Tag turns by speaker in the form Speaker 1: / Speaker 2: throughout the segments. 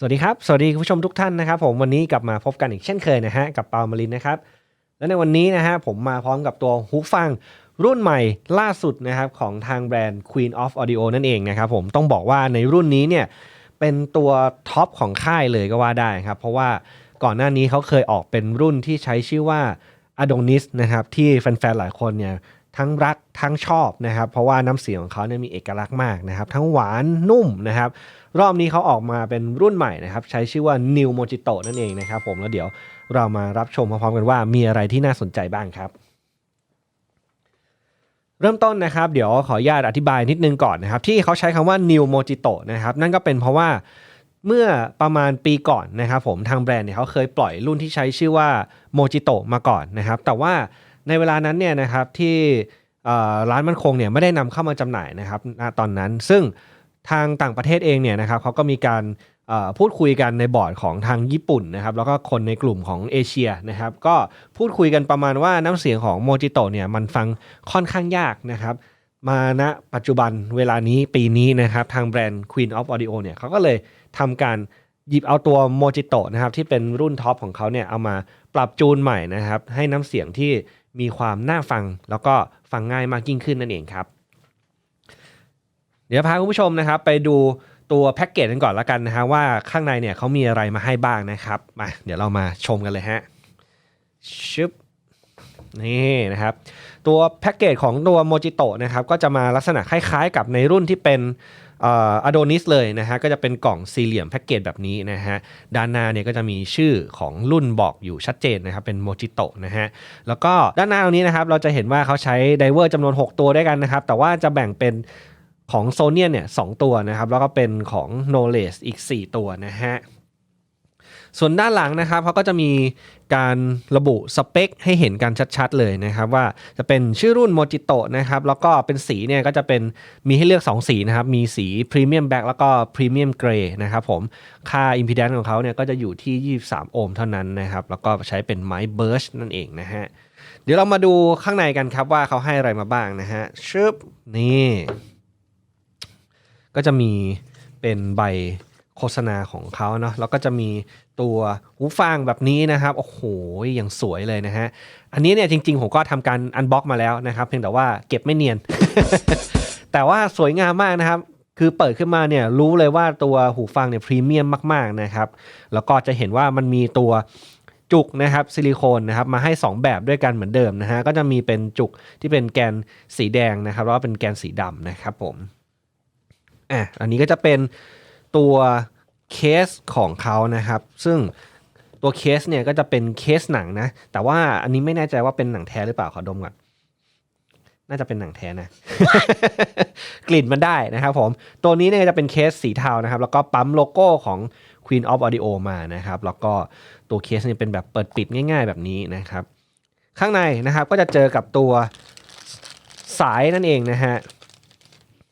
Speaker 1: สวัสดีครับ สวัสดีคุณผู้ชมทุกท่านนะครับ ผมวันนี้กลับมาพบกันอีกเช่นเคยนะฮะกับเปามารินนะครับ และในวันนี้นะฮะผมมาพร้อมกับตัวหูฟังรุ่นใหม่ล่าสุดนะครับของทางแบรนด์ Queen of Audio นั่นเองนะครับผมต้องบอกว่าในรุ่นนี้เนี่ยเป็นตัวท็อปของค่ายเลยก็ว่าได้ครับ เพราะว่าก่อนหน้านี้เขาเคยออกเป็นรุ่นที่ใช้ชื่อว่า Adonis นะครับที่แฟนๆหลายคนเนี่ยทั้งรักทั้งชอบนะครับ เพราะว่าน้ำเสียงของเขาเนี่ยมีเอกลักษณ์มากนะครับ ทั้งหวานนุ่มนะครับ รอบนี้เขาออกมาเป็นรุ่นใหม่นะครับ ใช้ชื่อว่า New Mojito นั่นเองนะครับผมแล้วเดี๋ยวเรามารับชมพร้อมๆกันว่ามีอะไรที่น่าสนใจบ้างครับ เริ่มต้นนะครับ เดี๋ยวขออนุญาตอธิบายนิดนึงก่อนนะครับ ที่เขาใช้คำว่า New Mojito นะครับ นั่นก็เป็นเพราะว่าเมื่อประมาณปีก่อนนะครับผมทางแบรนด์เนี่ยเขาเคยปล่อยรุ่นที่ใช้ชื่อว่า Mojito มาก่อนนะครับ แต่ว่าในเวลานั้นเนี่ยนะครับที่ร้านมันคงเนี่ยไม่ได้นำเข้ามาจำหน่ายนะครับณตอนนั้นซึ่ง ทางต่างประเทศเองเนี่ยนะครับเขาก็มีการพูดคุยกันในบอร์ดของทางญี่ปุ่นนะครับแล้วก็คนในกลุ่มของเอเชียนะครับก็พูดคุยกันประมาณว่าน้ำเสียงของโมจิโตเนี่ยมันฟังค่อนข้างยากนะครับมาณปัจจุบันเวลานี้ปีนี้นะครับทางแบรนด์ Queen of Audio เนี่ยเขาก็เลยทำการหยิบเอาตัวโมจิโตนะครับที่เป็นรุ่นท็อปของเขาเนี่ยเอามาปรับจูนใหม่นะครับให้น้ำเสียงที่มีความน่าฟังแล้วก็ฟังง่ายมากยิ่งขึ้นนั่นเองครับ เดี๋ยวพาคุณผู้ชมนะครับไปดูตัวแพ็กเกจกันก่อนละกันนะฮะว่าข้างในเนี่ยเขามีอะไรมาให้บ้างนะครับมาเดี๋ยวเรามาชมกันเลยฮะชึบนี่นะครับตัวแพ็กเกจของตัวโมจิโตะนะครับก็จะมาลักษณะคล้ายๆ กับในรุ่นที่เป็นอะโดนิสเลยนะฮะก็จะเป็นกล่องสี่เหลี่ยมแพ็กเกจแบบนี้นะฮะด้านหน้าเนี่ยก็จะมีชื่อของรุ่นบอกอยู่ชัดเจนนะครับเป็นโมจิโตะนะฮะแล้วก็ด้านหน้าตรงนี้นะครับเราจะเห็นว่าเขาใช้ไดเวอร์จำนวน 6 ตัวด้วยกันนะครับแต่ว่าจะแบ่งเป็น ของโซเนียเนี่ยสตัวนะครับ แล้วก็เป็นของ Knowledge อีก 4 ตัวนะฮะ ส่วนด้านหลังนะครับเขาก็จะมีการระบุสเปคให้เห็นกันชัดๆเลยนะครับว่าจะเป็นชื่อรุ่นโมจิโตะนะครับแล้วก็เป็นสีเนี่ยก็จะเป็นมีให้เลือก 2 สีนะครับ มีสีพรีเมียมแบ็กแล้วก็พรีเมียมเกรย์นะครับผมค่าอิมพีแดนซ์ของเขาเนี่ยก็จะอยู่ที่ 23 โอห์มเท่านั้นนะครับ แล้วก็ใช้เป็นไม้เบิร์ชนั่นเองนะฮะเดี๋ยวเรามาดูข้างในกันครับว่าเขาให้อะไรมาบ้างนะฮะชึบนี่ ก็จะมีเป็นใบโฆษณาของเขาเนาะแล้วก็จะมีตัวหูฟังแบบนี้นะครับ โอ้โหอย่างสวยเลยนะฮะ อันนี้เนี่ยจริง ๆ ผมก็ทำการอันบ็อกมาแล้วนะครับ เพียงแต่ว่าเก็บไม่เนียน แต่ว่าสวยงามมากนะครับ คือเปิดขึ้นมาเนี่ยรู้เลยว่าตัวหูฟังเนี่ยพรีเมียมมากๆนะครับ แล้วก็จะเห็นว่ามันมีตัวจุกนะครับซิลิโคนนะครับมาให้ 2 แบบด้วยกันเหมือนเดิมนะฮะก็จะมีเป็นจุกที่เป็นแกนสีแดงนะครับแล้วก็เป็นแกนสีดำนะครับผม อะอันนี้ก็จะเป็นตัวเคสของเขานะครับ ซึ่งตัวเคสเนี่ยก็จะเป็นเคสหนังนะ แต่ว่าอันนี้ไม่แน่ใจว่าเป็นหนังแท้หรือเปล่าขอดมก่อนน่าจะเป็นหนังแท้นะ กลิ่นมันได้นะครับผม ตัวนี้เนี่ยจะเป็นเคสสีเทานะครับ แล้วก็ปั๊มโลโก้ของ Queen of Audio มานะครับ แล้วก็ตัวเคสเนี่ยเป็นแบบเปิดปิดง่าย ๆ แบบนี้นะครับ ข้างในนะครับก็จะเจอกับตัวสายนั่นเองนะฮะ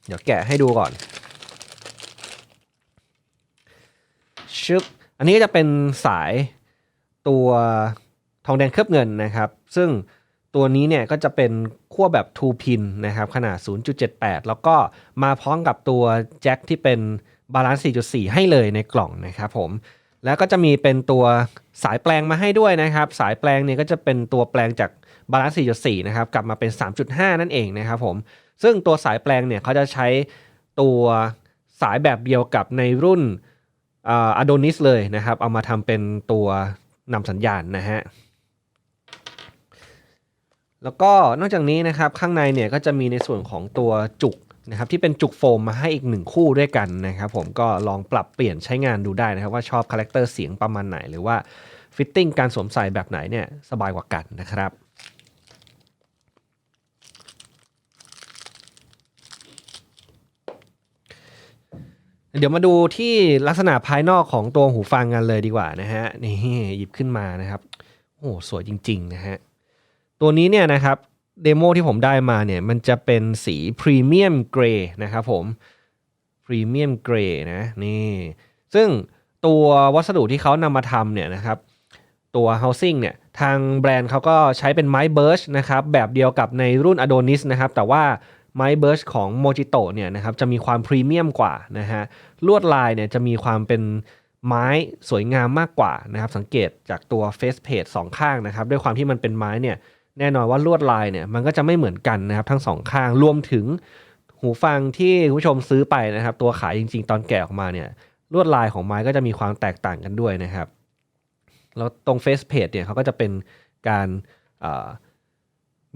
Speaker 1: เดี๋ยวแกะให้ดูก่อน ชึบอันนี้ก็จะเป็นสายตัวทองแดงเคลือบเงินนะครับ ซึ่งตัวนี้เนี่ยก็จะเป็นขั้วแบบ 2 พินนะครับขนาด 0.78 แล้วก็มาพร้อมกับตัวแจ็คที่เป็นบาลานซ์ 4.4 ให้เลยในกล่องนะครับผม แล้วก็จะมีเป็นตัวสายแปลงมาให้ด้วยนะครับ สายแปลงเนี่ยก็จะเป็นตัวแปลงจากบาลานซ์ 4.4 นะครับกลับมาเป็น 3.5 นั่นเองนะครับผม ซึ่งตัวสายแปลงเนี่ยเขาจะใช้ตัวสายแบบเดียวกับในรุ่น อะโดนิสเลยนะครับ เอามาทำเป็นตัวนำสัญญาณนะฮะแล้วก็นอกจากนี้นะครับข้างในเนี่ยก็จะมีในส่วนของตัวจุกนะครับที่เป็นจุกโฟมมาให้อีกหนึ่งคู่ด้วยกันนะครับผมก็ลองปรับเปลี่ยนใช้งานดูได้นะครับ ว่าชอบคาแรคเตอร์เสียงประมาณไหน หรือว่าฟิตติ้งการสวมใส่แบบไหนเนี่ยสบายกว่ากันนะครับ เดี๋ยวมาดูที่ลักษณะภายนอกของตัวหูฟังกันเลยดีกว่านะฮะนี่หยิบขึ้นมานะครับโอ้โหสวยจริงๆนะฮะตัวนี้เนี่ยนะครับเดโมที่ผมได้มาเนี่ยมันจะเป็นสีพรีเมียมเกรย์นะครับผมพรีเมียมเกรย์นะนี่ซึ่งตัววัสดุที่เขานำมาทำเนี่ยนะครับตัว housing เนี่ยทางแบรนด์เขาก็ใช้เป็นไม้เบิร์ชนะครับแบบเดียวกับในรุ่น Adonis นะครับแต่ว่า ไม้เบิร์ชของ Mojito เนี่ยนะครับจะมีความพรีเมียมกว่านะฮะลวดลายเนี่ยจะมีความเป็นไม้สวยงามมากกว่านะครับสังเกตจากตัวเฟสเพจสองข้างนะครับด้วยความที่มันเป็นไม้เนี่ยแน่นอนว่าลวดลายเนี่ยมันก็จะไม่เหมือนกันนะครับทั้งสองข้างรวมถึงหูฟังที่คุณผู้ชมซื้อไปนะครับ ตัวขายจริง ๆ ตอนแกะออกมาเนี่ยลวดลายของไม้ก็จะมีความแตกต่างกันด้วยนะครับ แล้วตรงเฟซเพจเนี่ยเขาก็จะเป็นการ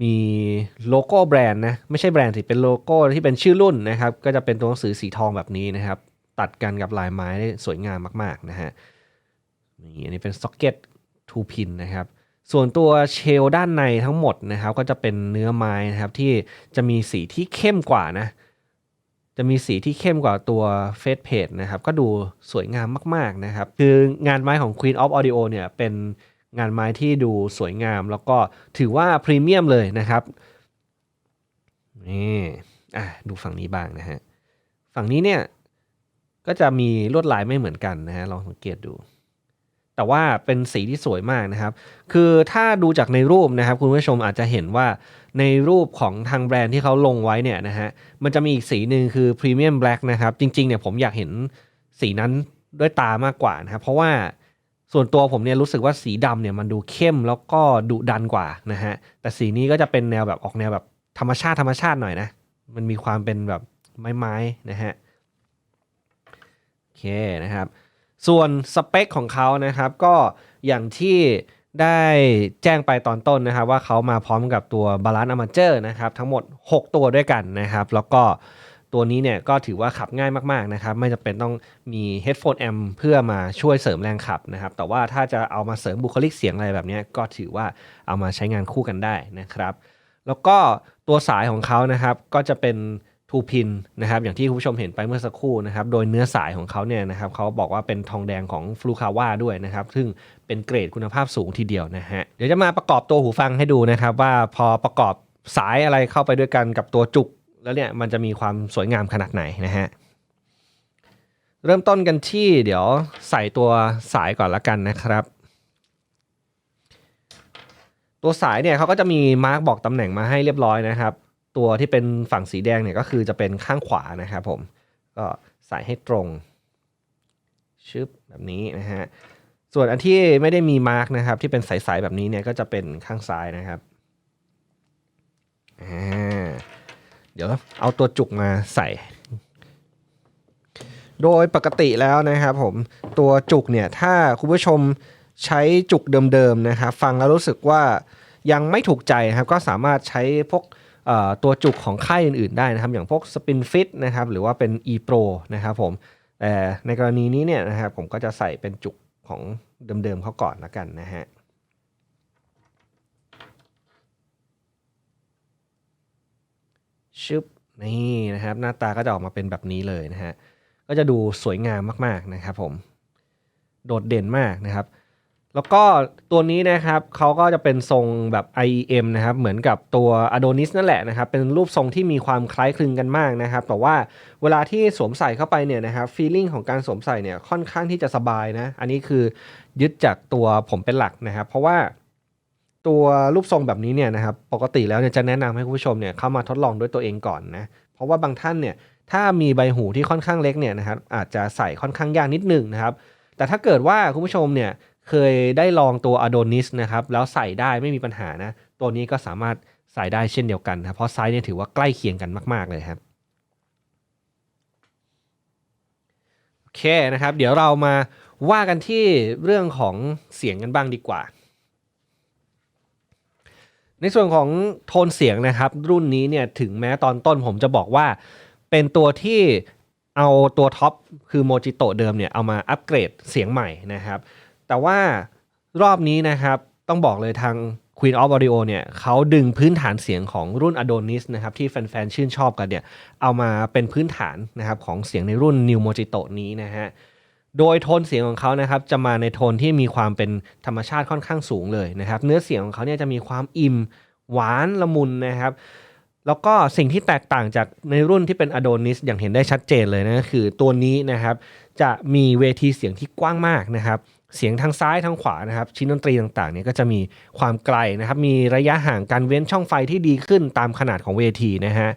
Speaker 1: มีโลโก้แบรนด์นะไม่ใช่แบรนด์สิเป็นโลโก้ที่เป็นชื่อรุ่นนะครับก็จะเป็นตัวหนังสือสีทองแบบนี้นะครับ ตัดกันกับลายไม้ได้สวยงามมาก ๆ นะฮะนี่อันนี้เป็นซ็อกเก็ตทูพินนะครับส่วนตัวเชลด้านในทั้งหมดนะครับก็จะเป็นเนื้อไม้นะครับที่จะมีสีที่เข้มกว่านะจะมีสีที่เข้มกว่าตัวเฟสเพจนะครับก็ดูสวยงามมาก ๆ นะครับ คืองานไม้ของ Queen of Audio เนี่ยเป็น งานไม้ที่ดูสวยงาม แล้วก็ถือว่าพรีเมียมเลยนะครับนี่อะดูฝั่งนี้บ้างนะฮะฝั่งนี้เนี่ยก็จะมีลวดลายไม่เหมือนกันนะฮะลองสังเกตดู แต่ว่าเป็นสีที่สวยมากนะครับ คือถ้าดูจากในรูปนะครับ คุณผู้ชมอาจจะเห็นว่าในรูปของทางแบรนด์ที่เขาลงไว้เนี่ยนะฮะมันจะมีอีกสีหนึ่งคือพรีเมียมแบล็กนะครับ จริงๆเนี่ยผมอยากเห็นสีนั้นด้วยตามากกว่านะครับ เพราะว่า ส่วนตัวผมเนี่ยรู้สึกว่าสีดำเนี่ยมันดูเข้มแล้วก็ดุดันกว่านะฮะ แต่สีนี้ก็จะเป็นแนวแบบออกแนวแบบธรรมชาติธรรมชาติหน่อยนะ มันมีความเป็นแบบไม้ๆนะฮะ โอเคนะครับ ส่วนสเปคของเขานะครับก็อย่างที่ได้แจ้งไปตอนต้นนะครับ ว่าเขามาพร้อมกับตัวบาลานซ์อมาเจอร์นะครับ ทั้งหมด 6 ตัวด้วยกันนะครับ แล้วก็ ตัวนี้เนี่ยก็ถือว่าขับง่ายมากๆนะครับ ไม่จำเป็นต้องมี headphone amp เพื่อมาช่วยเสริมแรงขับนะครับ แต่ว่าถ้าจะเอามาเสริมบุคลิกเสียงอะไรแบบนี้ก็ถือว่าเอามาใช้งานคู่กันได้นะครับ แล้วก็ตัวสายของเขานะครับก็จะเป็นทูพินนะครับอย่างที่คุณผู้ชมเห็นไปเมื่อสักครู่นะครับโดยเนื้อสายของเขาเนี่ยนะครับเขาบอกว่าเป็นทองแดงของฟลูคาว่าด้วยนะครับซึ่งเป็นเกรดคุณภาพสูงทีเดียวนะฮะเดี๋ยวจะมาประกอบตัวหูฟังให้ดูนะครับว่าพอประกอบสายอะไรเข้าไปด้วยกันกับตัวจุก แล้วเนี่ยมันจะมีความสวยงามขนาดไหนนะฮะ เริ่มต้นกันที่เดี๋ยวใส่ตัวสายก่อนละกันนะครับ ตัวสายเนี่ยเขาก็จะมีมาร์กบอกตำแหน่งมาให้เรียบร้อยนะครับ ตัวที่เป็นฝั่งสีแดงเนี่ยก็คือจะเป็นข้างขวานะครับผมก็ใส่ให้ตรงชึบแบบนี้นะฮะส่วนอันที่ไม่ได้มีมาร์กนะครับ ที่เป็นใสๆแบบนี้เนี่ยก็จะเป็นข้างซ้ายนะครับอ่า เดี๋ยวเอาตัวจุกมาใส่ โดยปกติแล้วนะครับผมตัวจุกเนี่ยถ้าคุณผู้ชมใช้จุกเดิมๆนะครับฟังแล้วรู้สึกว่ายังไม่ถูกใจนะครับก็สามารถใช้พวกตัวจุกของค่ายอื่นๆได้นะครับ อย่างพวก Spin Fit นะครับหรือว่าเป็น e Pro นะครับผมแต่ในกรณีนี้เนี่ยนะครับผมก็จะใส่เป็นจุกของเดิมๆเขาก่อนละกันนะฮะ ชึบนี่นะครับ หน้าตาก็จะออกมาเป็นแบบนี้เลยนะฮะก็จะดูสวยงามมากๆนะครับผมโดดเด่นมากนะครับ แล้วก็ตัวนี้นะครับเขาก็จะเป็นทรงแบบ IEM นะครับ เหมือนกับตัว Adonis นั่นแหละนะครับ เป็นรูปทรงที่มีความคล้ายคลึงกันมากนะครับ แต่ว่าเวลาที่สวมใส่เข้าไปเนี่ยนะครับฟีลลิ่งของการสวมใส่เนี่ยค่อนข้างที่จะสบายนะ อันนี้คือยึดจากตัวผมเป็นหลักนะครับ เพราะว่า ตัวรูปทรงแบบนี้เนี่ยนะครับปกติแล้วเนี่ยจะแนะนำให้คุณผู้ชมเนี่ยเข้ามาทดลองด้วยตัวเองก่อนนะเพราะว่าบางท่านเนี่ยถ้ามีใบหูที่ค่อนข้างเล็กเนี่ยนะครับอาจจะใส่ค่อนข้างยากนิดหนึ่งนะครับแต่ถ้าเกิดว่าคุณผู้ชมเนี่ยเคยได้ลองตัว Adonis นะครับแล้วใส่ได้ไม่มีปัญหานะตัวนี้ก็สามารถใส่ได้เช่นเดียวกันนะเพราะไซส์เนี่ยถือว่าใกล้เคียงกันมาก ๆเลยครับโอเคนะครับ เดี๋ยวเรามาว่ากันที่เรื่องของเสียงกันบ้างดีกว่า ในส่วนของโทนเสียงนะครับ รุ่นนี้เนี่ยถึงแม้ตอนต้นผมจะบอกว่า เป็นตัวที่เอาตัวท็อปคือโมจิโตเดิมเนี่ยเอามาอัปเกรดเสียงใหม่นะครับ แต่ว่ารอบนี้นะครับต้องบอกเลยทาง Queen of Audio เนี่ยเขาดึงพื้นฐานเสียงของรุ่น Adonis นะครับที่แฟนๆ ชื่นชอบกันเนี่ยเอามาเป็นพื้นฐานนะครับของเสียงในรุ่น New Mojito นี้นะฮะ โดยโทนเสียงของเขานะครับจะมาในโทนที่มีความเป็นธรรมชาติค่อนข้างสูงเลยนะครับ เนื้อเสียงของเขาเนี่ยจะมีความอิ่มหวานละมุนนะครับ แล้วก็สิ่งที่แตกต่างจากในรุ่นที่เป็น Adonis อย่างเห็นได้ชัดเจนเลยนะคือตัวนี้นะครับ จะมีเวทีเสียงที่กว้างมากนะครับ เสียงทางซ้ายทางขวานะครับ ชิ้นดนตรีต่างๆเนี่ยก็จะมีความไกลนะครับ มีระยะห่างการเว้นช่องไฟที่ดีขึ้นตามขนาดของเวทีนะฮะ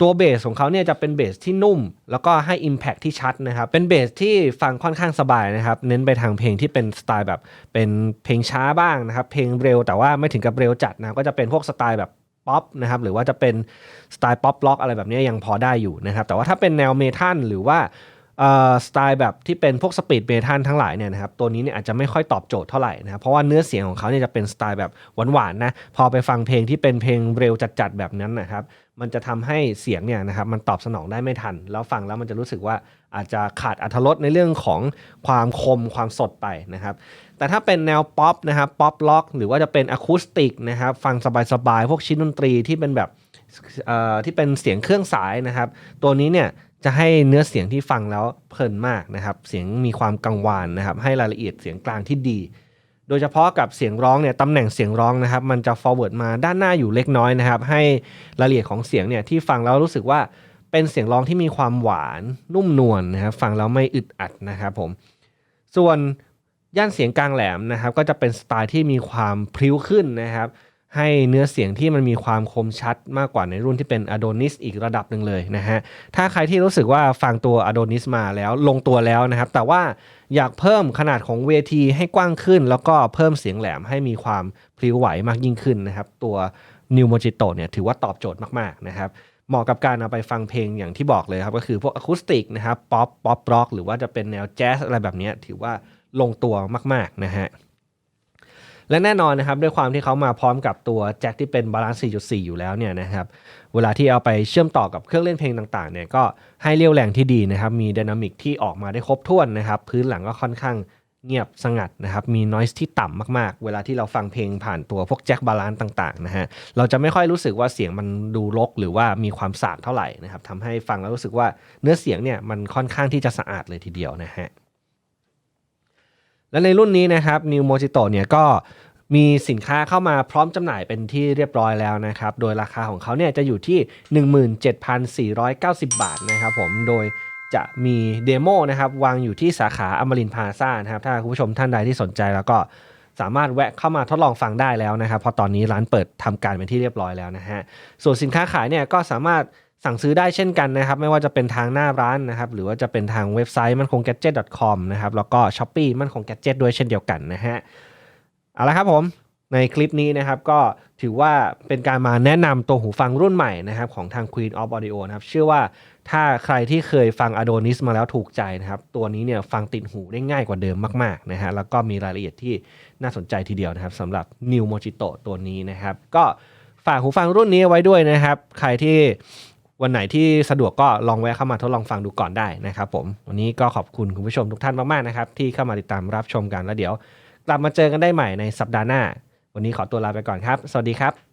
Speaker 1: ตัวเบสของเขาเนี่ยจะเป็นเบสที่นุ่ม แล้วก็ให้ Impact ที่ชัดนะครับ เป็นเบสที่ฟังค่อนข้างสบายนะครับ เน้นไปทางเพลงที่เป็นสไตล์แบบเป็นเพลงช้าบ้างนะครับ เพลงเร็วแต่ว่าไม่ถึงกับเร็วจัดนะก็จะเป็นพวกสไตล์แบบป๊อปนะครับหรือว่าจะเป็นสไตล์ป๊อปล็อกอะไรแบบนี้ยังพอได้อยู่นะครับแต่ว่าถ้าเป็นแนวเมทัลหรือว่า สไตล์แบบที่เป็นพวกสปีดเมทัลทั้งหลายเนี่ยนะครับตัวนี้เนี่ยอาจจะไม่ค่อยตอบโจทย์เท่าไหร่นะครับเพราะว่าเนื้อเสียงของเขาเนี่ยจะเป็นสไตล์แบบหวานๆนะพอไปฟังเพลงที่เป็นเพลงเร็วจัดๆแบบนั้นนะครับมันจะทำให้เสียงเนี่ยนะครับมันตอบสนองได้ไม่ทัน แล้วฟังแล้วมันจะรู้สึกว่าอาจจะขาดอรรถรสในเรื่องของความคมความสดไปนะครับแต่ถ้าเป็นแนวป๊อปนะครับป๊อปล็อก หรือว่าจะเป็นอะคูสติกนะครับฟังสบายๆพวกชิ้นดนตรีที่เป็นแบบที่เป็นเสียงเครื่องสายนะครับตัวนี้เนี่ย จะให้เนื้อเสียงที่ฟังแล้วเพลินมากนะครับ เสียงมีความกังวานนะครับ ให้รายละเอียดเสียงกลางที่ดี โดยเฉพาะกับเสียงร้องเนี่ยตำแหน่งเสียงร้องนะครับ มันจะ forward มาด้านหน้าอยู่เล็กน้อยนะครับ ให้รายละเอียดของเสียงเนี่ยที่ฟังแล้วรู้สึกว่าเป็นเสียงร้องที่มีความหวานนุ่มนวลนะครับฟังแล้วไม่อึดอัดนะครับผมส่วนย่านเสียงกลางแหลมนะครับ ก็จะเป็นสไตล์ที่มีความพริ้วขึ้นนะครับ ให้เนื้อเสียงที่มันมีความคมชัดมากกว่าในรุ่นที่เป็น Adonis อีกระดับหนึ่งเลยนะฮะ ถ้าใครที่รู้สึกว่าฟังตัว Adonis มาแล้วลงตัวแล้วนะครับ แต่ว่าอยากเพิ่มขนาดของเวทีให้กว้างขึ้น แล้วก็เพิ่มเสียงแหลมให้มีความพลิ้วไหวมากยิ่งขึ้นนะครับ ตัว New Mojito เนี่ยถือว่าตอบโจทย์มากๆนะครับเหมาะกับการเอาไปฟังเพลงอย่างที่บอกเลยครับก็คือพวกอะคูสติกนะครับป๊อปป๊อปร็อกหรือว่าจะเป็นแนวแจ๊สอะไรแบบนี้ถือว่าลงตัวมากๆนะฮะ และแน่นอนนะครับด้วยความที่เขามาพร้อมกับตัวแจ็คที่เป็นบาลานซ์4.4 อยู่แล้วเนี่ยนะครับเวลาที่เอาไปเชื่อมต่อกับเครื่องเล่นเพลงต่างๆเนี่ยก็ให้เรียวแรงที่ดีนะครับมีไดนามิกที่ออกมาได้ครบถ้วนนะครับพื้นหลังก็ค่อนข้างเงียบสงัดนะครับมีน i s e ที่ต่ำมากๆ เวลาที่เราฟังเพลงผ่านตัวพวกแจ็คบาลานซ์ต่างๆนะฮะเราจะไม่ค่อยรู้สึกว่าเสียงมันดูรกหรือว่ามีความสาดเท่าไหร่นะครับทำให้ฟังแล้วรู้สึกว่าเนื้อเสียงเนี่ยมันค่อนข้างที่จะสะอาดเลยทีเดียวนะฮะ และในรุ่นนี้นะครับ New Mojito เนี่ยก็มีสินค้าเข้ามาพร้อมจำหน่ายเป็นที่เรียบร้อยแล้วนะครับ โดยราคาของเขาเนี่ยจะอยู่ที่ 17,490 บาทนะครับผม โดยจะมีเดโมนะครับวางอยู่ที่สาขาอมรินพาซานะครับ ถ้าคุณผู้ชมท่านใดที่สนใจแล้วก็สามารถแวะเข้ามาทดลองฟังได้แล้วนะครับ เพราะตอนนี้ร้านเปิดทำการเป็นที่เรียบร้อยแล้วนะฮะ ส่วนสินค้าขายเนี่ยก็สามารถ สั่งซื้อได้เช่นกันนะครับ ไม่ว่าจะเป็นทางหน้าร้านนะครับ หรือว่าจะเป็นทางเว็บไซต์มันคง gadget.com นะครับ แล้วก็ s h อ p e e มันคง gadget ด้วยเช่นเดียวกันนะฮะเอาละครับผมในคลิปนี้นะครับก็ถือว่าเป็นการมาแนะนำตัวหูฟังรุ่นใหม่นะครับของทาง Queen of Audio นะครับเชื่อว่าถ้าใครที่เคยฟัง Adonis มาแล้วถูกใจนะครับ ตัวนี้เนี่ยฟังติดหูได้ง่ายกว่าเดิมมากๆนะฮะแล้วก็มีรายละเอียดที่น่าสนใจทีเดียวนะครับสำหรับ New Mojito ตัวนี้นะครับ ก็ฝากหูฟังรุ่นนี้ไว้ด้วยนะครับ ใครที่ วันไหนที่สะดวกก็ลองแวะเข้ามาทดลองฟังดูก่อนได้นะครับผม วันนี้ก็ขอบคุณคุณผู้ชมทุกท่านมากๆนะครับที่เข้ามาติดตามรับชมกันแล้วเดี๋ยว กลับมาเจอกันได้ใหม่ในสัปดาห์หน้า วันนี้ขอตัวลาไปก่อนครับ สวัสดีครับ